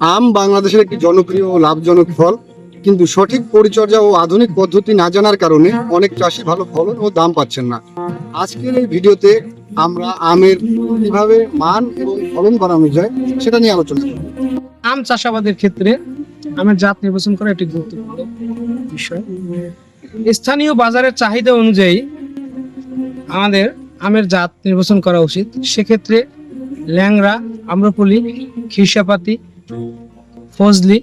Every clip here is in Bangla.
আম বাংলাদেশের একটি জনপ্রিয় ও লাভজনক ফল। কিন্তু সঠিক পরিচর্যা ও আধুনিক পদ্ধতি না জানার কারণে অনেক চাষি ভালো ফলন ও দাম পাচ্ছেন না। আজকের এই ভিডিওতে আমরা আমের কীভাবে মান এবং ফলন বাড়ানো যায় সেটা নিয়ে আলোচনা করব। আম চাষাবাদের ক্ষেত্রে আমের জাত নির্বাচন করা একটি গুরুত্বপূর্ণ বিষয়। স্থানীয় বাজারের চাহিদা অনুযায়ী আমাদের আমের জাত নির্বাচন করা উচিত। সেক্ষেত্রে ল্যাংরা আম্রপলি, খিরসাপাতি ফজলি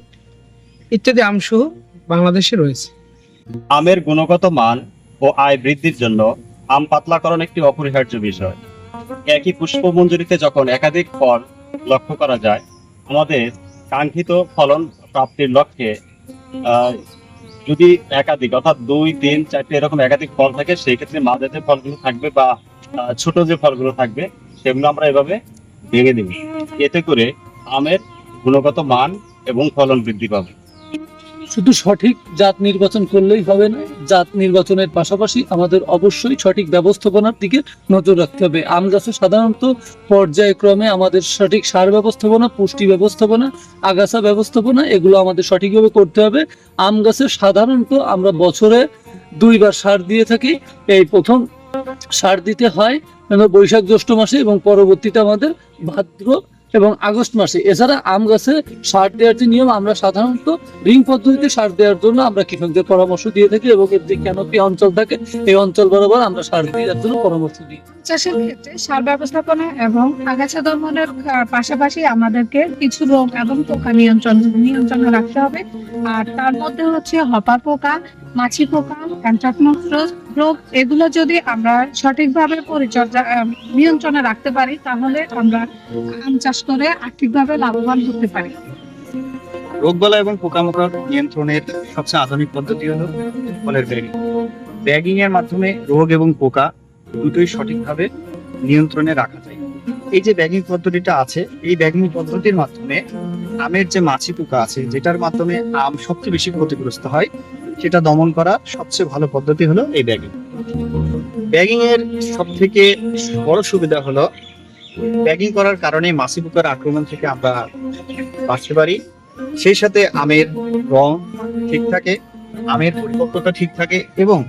ইত্যাদি আমসহ বাংলাদেশে রয়েছে। আমের গুণগত মান ও আয় বৃদ্ধির জন্য আম পাতলাকরণ একটি অপরিহার্য বিষয়। একই পুষ্পমঞ্জুরিতে যখন একাধিক ফল লক্ষ্য করা যায়, আমাদের কাঙ্ক্ষিত ফলন প্রাপ্তির লক্ষ্যে যদি একাধিক অর্থাৎ দুই, তিন, চারটে এরকম একাধিক ফল থাকে, সেই ক্ষেত্রে মাঝে যে ফলগুলো থাকবে বা ছোট যে ফলগুলো থাকবে, সেগুলো আমরা এভাবে ভেঙে দিব এতে করে আমের গুণগত মান এবং ফলন বৃদ্ধি পাবে। শুধু সঠিক জাত নির্বাচন করলেই হবে না, জাত নির্বাচনের পাশাপাশি আমাদের অবশ্যই সঠিক ব্যবস্থাপনার দিকে নজর রাখতে হবে। আম গাছে সাধারণত পর্যায়ক্রমে আমাদের সঠিক সার ব্যবস্থাপনা, পুষ্টি ব্যবস্থাপনা, আগাছা ব্যবস্থাপনা, এগুলো আমাদের সঠিকভাবে করতে হবে। আম গাছে সাধারণত আমরা বছরে দুইবার সার দিয়ে থাকি। এই প্রথম সার দিতে হয় বৈশাখ জ্যৈষ্ঠ মাসে এবং পরবর্তীতে আমাদের ভাদ্র এবং আগস্ট মাসে। এছাড়া আম গাছে সার দেওয়ার যে নিয়ম, আমরা সাধারণত রিং পদ্ধতিতে সার দেওয়ার জন্য আমরা কৃষকদের পরামর্শ দিয়ে থাকি এবং এর যে ক্যানোপি অঞ্চল থাকে, এই অঞ্চল বরাবর আমরা সার দেওয়ার জন্য পরামর্শ দিই। চাষের ক্ষেত্রে সার ব্যবস্থাপনা এবং আগাছা দমনের পাশাপাশি আমাদেরকে কিছু রোগ এবং পোকা নিয়ন্ত্রণ, নিয়ন্ত্রণে রাখতে হবে। আর তার মধ্যে হচ্ছে হপা পোকা মাছি পোকা রোগ, এগুলো যদি আমরা সঠিকভাবে পরিচর্যা নিয়ন্ত্রণে রাখতে পারি, তাহলে আমরা আম চাষ করে আর্থিকভাবে লাভবান হতে পারি। রোগবালাই এবং পোকামাকড় নিয়ন্ত্রণের সবচেয়ে আধুনিক পদ্ধতি হলো ফলের ব্যাগিং। ব্যাগিং এর মাধ্যমে রোগ এবং পোকা দুটোই সঠিকভাবে নিয়ন্ত্রণে রাখা যায়। এই যে ব্যাগিং পদ্ধতিটা আছে, এই ব্যাগিং পদ্ধতির মাধ্যমে আমের যে মাছি পোকা আছে, যেটার মাধ্যমে আম সবচেয়ে বেশি ক্ষতিগ্রস্ত হয় সেটা দমন করার সবচেয়ে ভালো পদ্ধতি হলো এই ব্যাগিং ব্যাগিং এর সব থেকে বড় সুবিধা হলো ব্যাগিং করার কারণে মাছি পোকার আক্রমণ থেকে আমরা বাঁচতে পারি। সেই সাথে আমের রং ঠিক থাকে, আমের পরিপক্কতা ঠিক থাকে এবং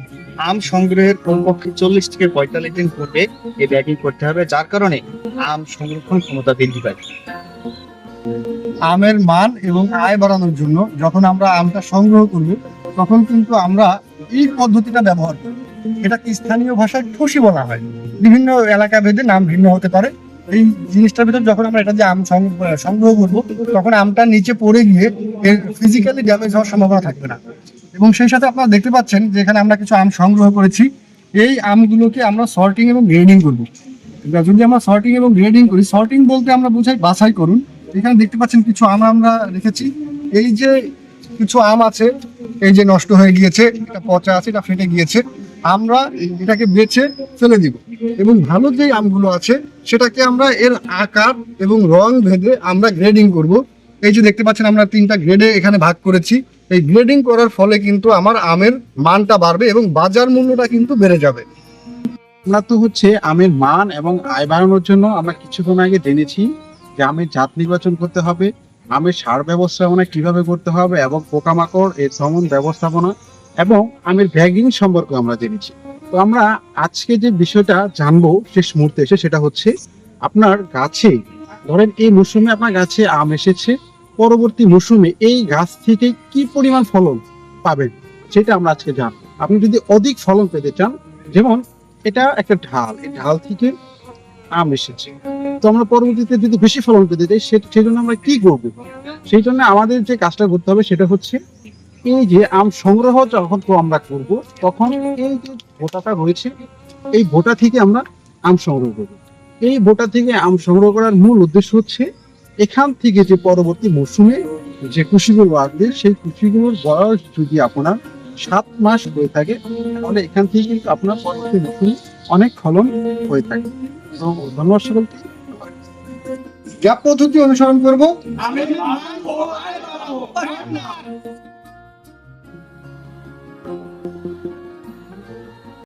আম সংগ্রহের কমপক্ষে চল্লিশ থেকে পঁয়তাল্লিশ দিন পূর্বে এই ব্যাগিং করতে হবে, যার কারণে আম সংরক্ষণ ক্ষমতা বৃদ্ধি পায়। আমের মান এবং আয় বাড়ানোর জন্য যখন আমরা আমটা সংগ্রহ করব তখন কিন্তু আমরা এই পদ্ধতিটা ব্যবহার করি। এটাকে স্থানীয় ভাষায় ঠসি বলা হয়। বিভিন্ন এলাকা ভেদে নাম ভিন্ন হতে পারে। এই জিনিসটার ভিতর যখন আমরা এটা দিয়ে আম সংগ্রহ করব, তখন আমটা নিচে পড়ে গিয়ে এর ফিজিক্যালি ড্যামেজ হওয়ার সম্ভাবনা থাকবে না। এবং সেই সাথে আপনারা দেখতে পাচ্ছেন যে এখানে আমরা কিছু আম সংগ্রহ করেছি। এই আমগুলোকে আমরা সর্টিং এবং গ্রেডিং করব। যদি আমরা সর্টিং এবং গ্রেডিং করি সর্টিং বলতে আমরা বুঝাই বাছাই করুন। এখানে দেখতে পাচ্ছেন কিছু আম আমরা রেখেছি। এই যে কিছু আম আছে এই যে নষ্ট হয়ে গিয়েছে, এটা পচা আছে, এটা ফেটে গিয়েছে, আমরা এটাকে বেছে ফেলে দিব। এবং ভালো যে আমগুলো আছে, সেটাকে আমরা এর আকার এবং রং ভেদে আমরা গ্রেডিং করব। এই যে দেখতে পাচ্ছেন, আমরা তিনটা গ্রেডে এখানে ভাগ করেছি। এই গ্রেডিং করার ফলে কিন্তু আমার আমের মানটা বাড়বে এবং বাজার মূল্যটা কিন্তু বেড়ে যাবে। আমরা তো হচ্ছে আমের মান এবং আয় বাড়ানোর জন্য আমরা কিছুক্ষণ আগে জেনেছি যে আমের জাত নির্বাচন করতে হবে। আমের সার ব্যবস্থাপনা কীভাবে করতে হবে এবং পোকামাকড়, এর দমন ব্যবস্থাপনা এবং আমের ব্যাগিং সম্পর্কে আমরা জেনেছি। তো আমরা আজকে যে বিষয়টা জানব শেষ মুহূর্তে এসে সেটা হচ্ছে আপনার গাছে, ধরেন এই মৌসুমে আপনার গাছে আম এসেছে, পরবর্তী মৌসুমে এই গাছ থেকে কি পরিমাণ ফলন পাবেন সেটা আমরা আজকে জানব। আপনি যদি অধিক ফলন পেতে চান, যেমন এটা একটা ঢাল, এই ঢাল থেকে আম এসেছে। তো আমরা পরবর্তীতে যদি বেশি ফলন পেতে চাই সেই জন্য আমরা কি করব? সেই জন্য আমাদের যে কাজটা করতে হবে সেটা হচ্ছে, এই যে আম সংগ্রহ যখন আমরা করব, তখন এই যে ভোটাটা রয়েছে, এই ভোটা থেকে আমরা আম সংগ্রহ করব। এই ভোটা থেকে আম সংগ্রহ করার মূল উদ্দেশ্য হচ্ছে, এখান থেকে যে পরবর্তী মৌসুমে যে কুশিগুলো আসবে, সেই কুশিগুলোর বয়স যদি আপনার সাত মাস হয়ে থাকে, তাহলে এখান থেকে কিন্তু আপনার পরবর্তী মৌসুমে অনেক ফলন হয়ে থাকে। ধন্যবাদ সকলকে। যা পদ্ধতি অনুসরণ করব।